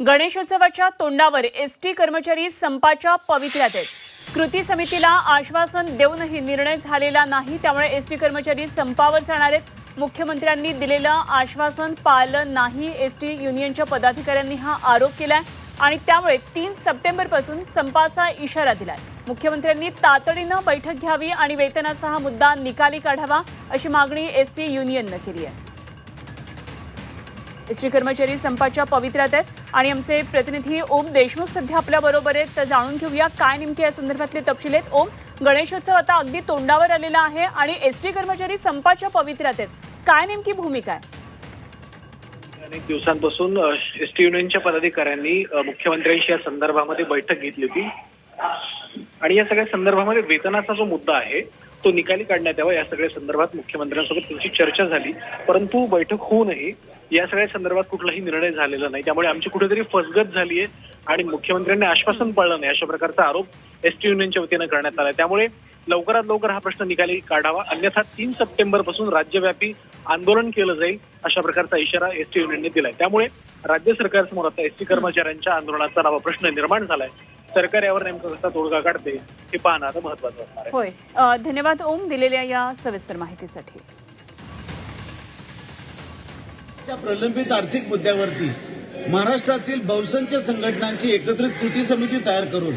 गणेशोत्सवाच्या तोंडावर एसटी कर्मचारी संपाच्या पवित्र्यात आहेत. कृती समितीला आश्वासन देऊनही निर्णय झालेला नाही त्यामुळे एसटी कर्मचारी संपावर जाणार आहेत. मुख्यमंत्र्यांनी दिलेलं आश्वासन पाळलं नाही एसटी युनियनच्या पदाधिकाऱ्यांनी हा आरोप केलाय आणि त्यामुळे तीन सप्टेंबरपासून संपाचा इशारा दिलाय. मुख्यमंत्र्यांनी तातडीनं बैठक घ्यावी आणि वेतनाचा हा मुद्दा निकाली काढावा अशी मागणी एसटी युनियननं केली आहे. एसटी कर्मचारी संपाच्या पवित्र्यात आहेत. आणि आमचे प्रतिनिधी ओम देशमुख सध्या आपल्या बरोबर आहेत. तर जाणून घेऊया काय नेमके या संदर्भातले तपशील आहेत. ओम गणेशोत्सव आता अगदी तोंडावर आलेला आहे आणि एसटी कर्मचारी संपाच्या पवित्र्यात आहेत. काय नेमकी भूमिका आहे? अनेक दिवसांपासून एस टी युनियनच्या पदाधिकाऱ्यांनी मुख्यमंत्र्यांशी या संदर्भामध्ये बैठक घेतली होती. आणि या सगळ्या संदर्भामध्ये वेतनाचा जो मुद्दा आहे तो निकाली काढण्यात यावा या सगळ्या संदर्भात मुख्यमंत्र्यांसोबत त्यांची चर्चा झाली. परंतु बैठक होऊनही या सगळ्या संदर्भात कुठलाही निर्णय झालेला नाही. त्यामुळे आमची कुठेतरी फसगत झाली आहे आणि मुख्यमंत्र्यांनी आश्वासन पाळलं नाही. अशा प्रकारचा आरोप एसटी युनियनच्या वतीनं करण्यात आला त्यामुळे लवकरात लवकर हा प्रश्न निकाली काढावा. अन्यथा तीन सप्टेंबरपासून राज्यव्यापी आंदोलन केलं जाईल अशा प्रकारचा इशारा एसटी युनियनने दिलाय. त्यामुळे राज्य सरकारसमोर आता एसटी कर्मचाऱ्यांच्या आंदोलनाचा नवा प्रश्न निर्माण झालाय. सरकार यावर नेमका कसा तोडगा काढते हे पाहणं आता महत्वाचं असणार आहे. होय. धन्यवाद ओम दिलेल्या या सविस्तर माहितीसाठी. प्रलंबित आर्थिक मुद्द्यावरती महाराष्ट्रातील बहुसंख्य संघटनांची एकत्रित कृती समिती तयार करून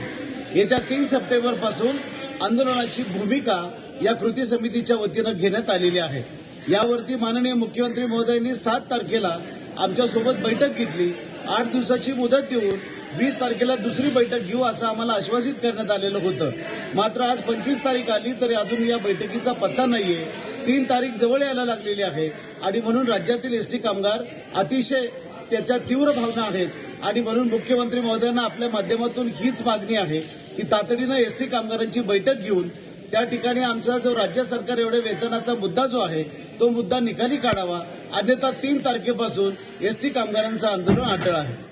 येत्या तीन सप्टेंबरपासून आंदोलनाची भूमिका या कृती समितीच्या वतीनं घेण्यात आलेली आहे. यावरती माननीय मुख्यमंत्री महोदयांनी सात तारखेला आमच्यासोबत बैठक घेतली. आठ दिवसाची मुदत देऊन वीस तारखेला दुसरी बैठक घेऊ असं आम्हाला आश्वासित करण्यात आलेलं होतं. मात्र आज पंचवीस तारीख आली तरी अजून या बैठकीचा पत्ता नाहीये. तीन तारीख जवळ यायला लागलेली आहे आणि म्हणून राज्यातील एसटी कामगार अतिशय त्याच्या तीव्र भावना आहेत. आणि म्हणून मुख्यमंत्री महोदयांना आपल्या माध्यमातून हीच मागणी आहे की तातडीनं एसटी कामगारांची बैठक घेऊन त्या ठिकाणी आमचा जो राज्य सरकार एवढे वेतनाचा मुद्दा जो आहे तो मुद्दा निकाली काढावा. अन्यथा तीन तारखेपासून एसटी कामगारांचं आंदोलन अटळ आहे.